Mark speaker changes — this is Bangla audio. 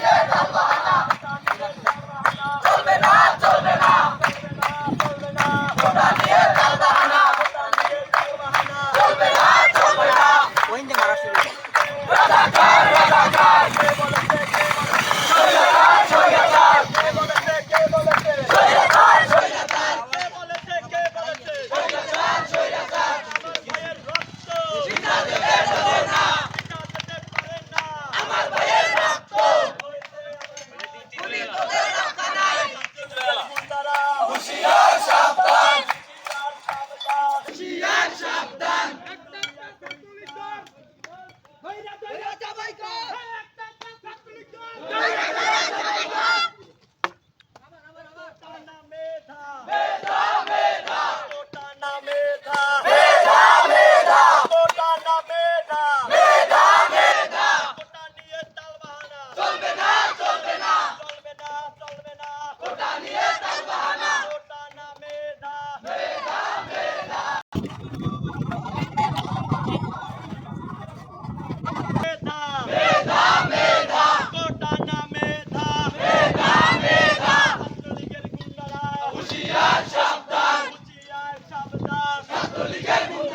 Speaker 1: Yeah. রাজাকার Holy